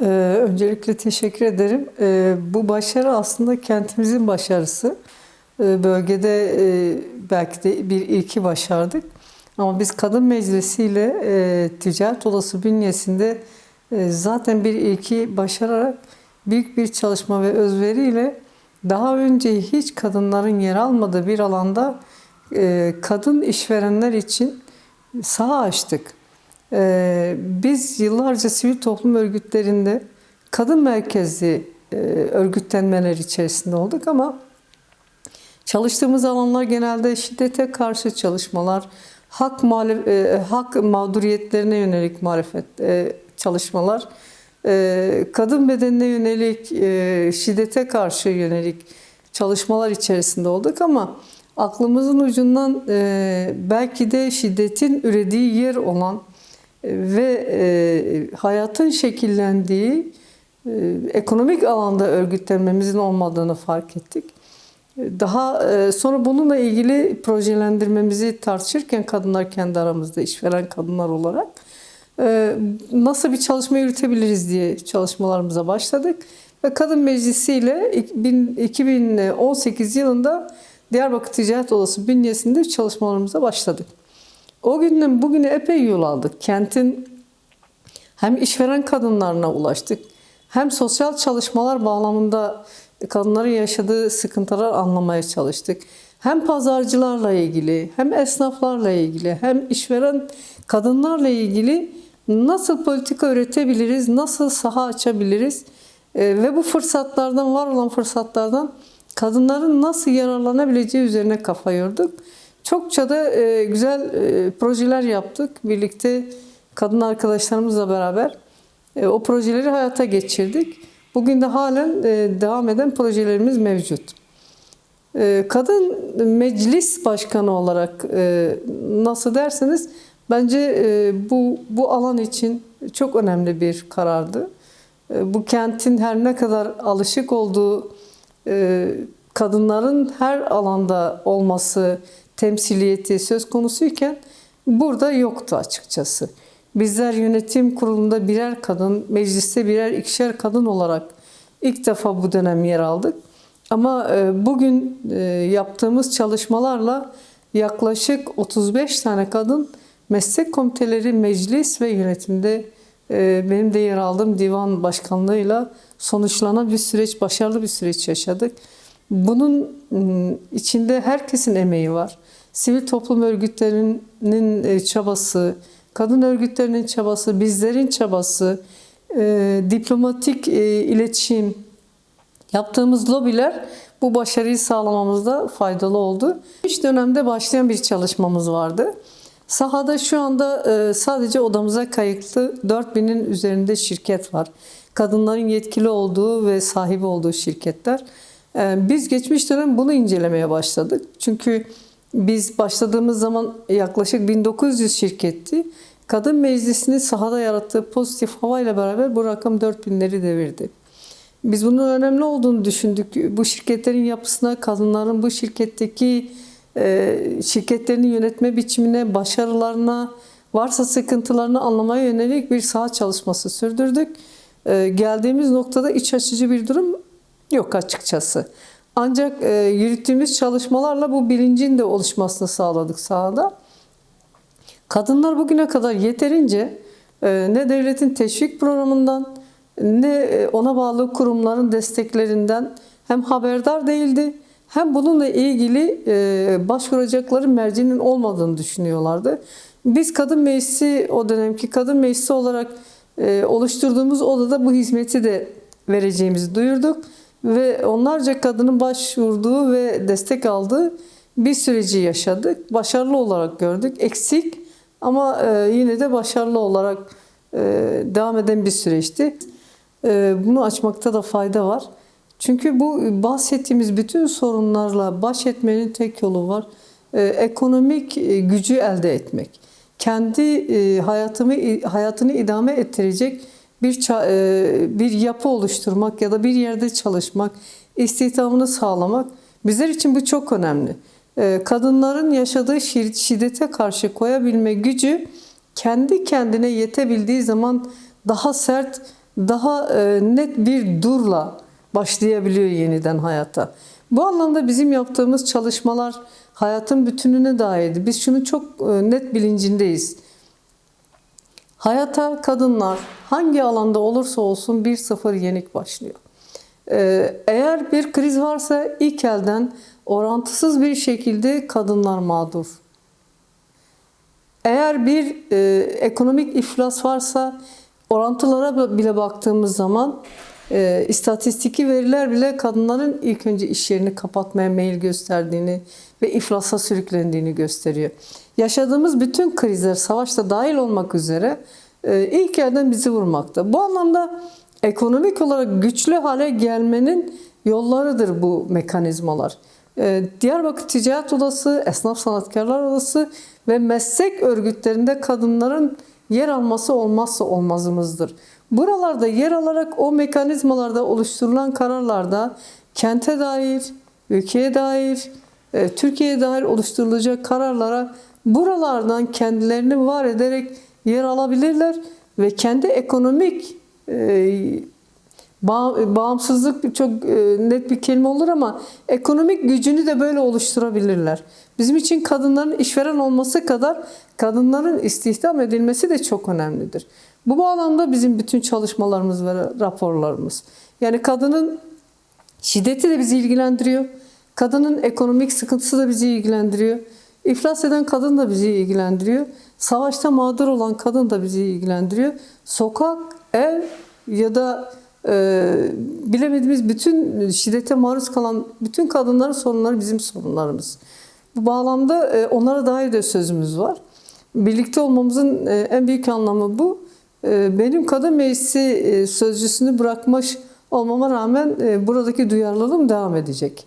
Ee, öncelikle teşekkür ederim. Ee, bu başarı aslında kentimizin başarısı. Ee, bölgede e, belki de bir ilki başardık. Ama biz Kadın Meclisi ile e, Ticaret Odası bünyesinde e, zaten bir ilki başararak büyük bir çalışma ve özveriyle daha önce hiç kadınların yer almadığı bir alanda e, kadın işverenler için saha açtık. Ee, biz yıllarca sivil toplum örgütlerinde kadın merkezli e, örgütlenmeler içerisinde olduk ama çalıştığımız alanlar genelde şiddete karşı çalışmalar, hak muhalef, e, hak mağduriyetlerine yönelik muhalefet e, çalışmalar, e, kadın bedenine yönelik, şiddete karşı yönelik çalışmalar içerisinde olduk ama aklımızın ucundan belki de şiddetin ürediği yer olan ve e, hayatın şekillendiği e, ekonomik alanda örgütlenmemizin olmadığını fark ettik. Daha e, sonra bununla ilgili projelendirmemizi tartışırken kadınlar kendi aramızda işveren kadınlar olarak nasıl bir çalışma yürütebiliriz diye çalışmalarımıza başladık. Ve Kadın Meclisi ile 2018 yılında Diyarbakır Ticaret Odası bünyesinde çalışmalarımıza başladık. O günden bugüne epey yol aldık. Kentin hem işveren kadınlarına ulaştık, hem sosyal çalışmalar bağlamında kadınların yaşadığı sıkıntılar anlamaya çalıştık. Hem pazarcılarla ilgili, hem esnaflarla ilgili, hem işveren kadınlarla ilgili nasıl politika üretebiliriz, nasıl saha açabiliriz e, ve bu fırsatlardan, var olan fırsatlardan kadınların nasıl yararlanabileceği üzerine kafa yorduk. Çokça da e, güzel e, projeler yaptık. Birlikte kadın arkadaşlarımızla beraber e, o projeleri hayata geçirdik. Bugün de halen e, devam eden projelerimiz mevcut. E, kadın meclis başkanı olarak e, nasıl derseniz bence e, bu bu alan için çok önemli bir karardı. E, bu kentin her ne kadar alışık olduğu e, kadınların her alanda olması, temsiliyeti söz konusuyken burada yoktu açıkçası. Bizler yönetim kurulunda birer kadın, mecliste birer ikişer kadın olarak ilk defa bu dönem yer aldık. Ama e, bugün e, yaptığımız çalışmalarla yaklaşık 35 tane kadın meslek komiteleri, meclis ve yönetimde e, benim de yer aldığım divan başkanlığıyla sonuçlanan bir süreç, başarılı bir süreç yaşadık. Bunun içinde herkesin emeği var. Sivil toplum örgütlerinin e, çabası, kadın örgütlerinin çabası, bizlerin çabası, e, diplomatik e, iletişim, yaptığımız lobiler bu başarıyı sağlamamızda faydalı oldu. Üç dönemde başlayan bir çalışmamız vardı. Sahada şu anda sadece odamıza kayıtlı 4000'in üzerinde şirket var. Kadınların yetkili olduğu ve sahibi olduğu şirketler. Biz geçmiş dönem bunu incelemeye başladık. Çünkü biz başladığımız zaman yaklaşık 1900 şirketti. Kadın Meclisi'nin sahada yarattığı pozitif havayla beraber bu rakam 4000'leri devirdi. Biz bunun önemli olduğunu düşündük. Bu şirketlerin yapısına, kadınların bu şirketteki e, şirketlerini yönetme biçimine, başarılarına, varsa sıkıntılarını anlamaya yönelik bir saha çalışması sürdürdük. E, geldiğimiz noktada iç açıcı bir durum yok açıkçası. Ancak e, yürüttüğümüz çalışmalarla bu bilincin de oluşmasını sağladık sahada. Kadınlar bugüne kadar yeterince e, ne devletin teşvik programından ne e, ona bağlı kurumların desteklerinden hem haberdar değildi hem bununla ilgili e, başvuracakları mercinin olmadığını düşünüyorlardı. Biz kadın meclisi o dönemki kadın meclisi olarak e, oluşturduğumuz odada bu hizmeti de vereceğimizi duyurduk ve onlarca kadının başvurduğu ve destek aldığı bir süreci yaşadık. Başarılı olarak gördük. Eksik ama e, yine de başarılı olarak e, devam eden bir süreçti. E, bunu açmakta da fayda var. Çünkü bu bahsettiğimiz bütün sorunlarla baş etmenin tek yolu var. Ekonomik gücü elde etmek. Kendi hayatımı hayatını idame ettirecek bir e, bir yapı oluşturmak ya da bir yerde çalışmak, istihdamını sağlamak bizler için bu çok önemli. E, kadınların yaşadığı şiddete karşı koyabilme gücü kendi kendine yetebildiği zaman daha sert, daha e, net bir durla başlayabiliyor yeniden hayata. Bu anlamda bizim yaptığımız çalışmalar hayatın bütününe dair. Biz şunu çok net bilincindeyiz. Hayata kadınlar hangi alanda olursa olsun bir sıfır yenik başlıyor. Ee, Eğer bir kriz varsa ilk elden orantısız bir şekilde kadınlar mağdur. Eğer bir e, ekonomik iflas varsa orantılara bile baktığımız zaman e, istatistiki veriler bile kadınların ilk önce iş yerini kapatmaya meyil gösterdiğini ve iflasa sürüklendiğini gösteriyor. Yaşadığımız bütün krizler, savaşta dahil olmak üzere e, ilk yerden bizi vurmakta. Bu anlamda ekonomik olarak güçlü hale gelmenin yollarıdır bu mekanizmalar. Ee, Diyarbakır Ticaret Odası, Esnaf Sanatkarlar Odası ve meslek örgütlerinde kadınların yer alması olmazsa olmazımızdır. Buralarda yer alarak o mekanizmalarda oluşturulan kararlarda kente dair, ülkeye dair, e, Türkiye'ye dair oluşturulacak kararlara buralardan kendilerini var ederek yer alabilirler ve kendi ekonomik e, Bağ- Bağımsızlık çok e, net bir kelime olur ama ekonomik gücünü de böyle oluşturabilirler. Bizim için kadınların işveren olması kadar kadınların istihdam edilmesi de çok önemlidir. Bu bağlamda bizim bütün çalışmalarımız ve raporlarımız. Yani kadının şiddeti de bizi ilgilendiriyor. Kadının ekonomik sıkıntısı da bizi ilgilendiriyor. İflas eden kadın da bizi ilgilendiriyor. Savaşta mağdur olan kadın da bizi ilgilendiriyor. Sokak, ev ya da e, bilemediğimiz bütün şiddete maruz kalan bütün kadınların sorunları bizim sorunlarımız. Bu bağlamda e, onlara dair de sözümüz var. Birlikte olmamızın e, en büyük anlamı bu. E, benim kadın meclisi e, sözcüsünü bırakmış olmama rağmen e, buradaki duyarlılığım devam edecek.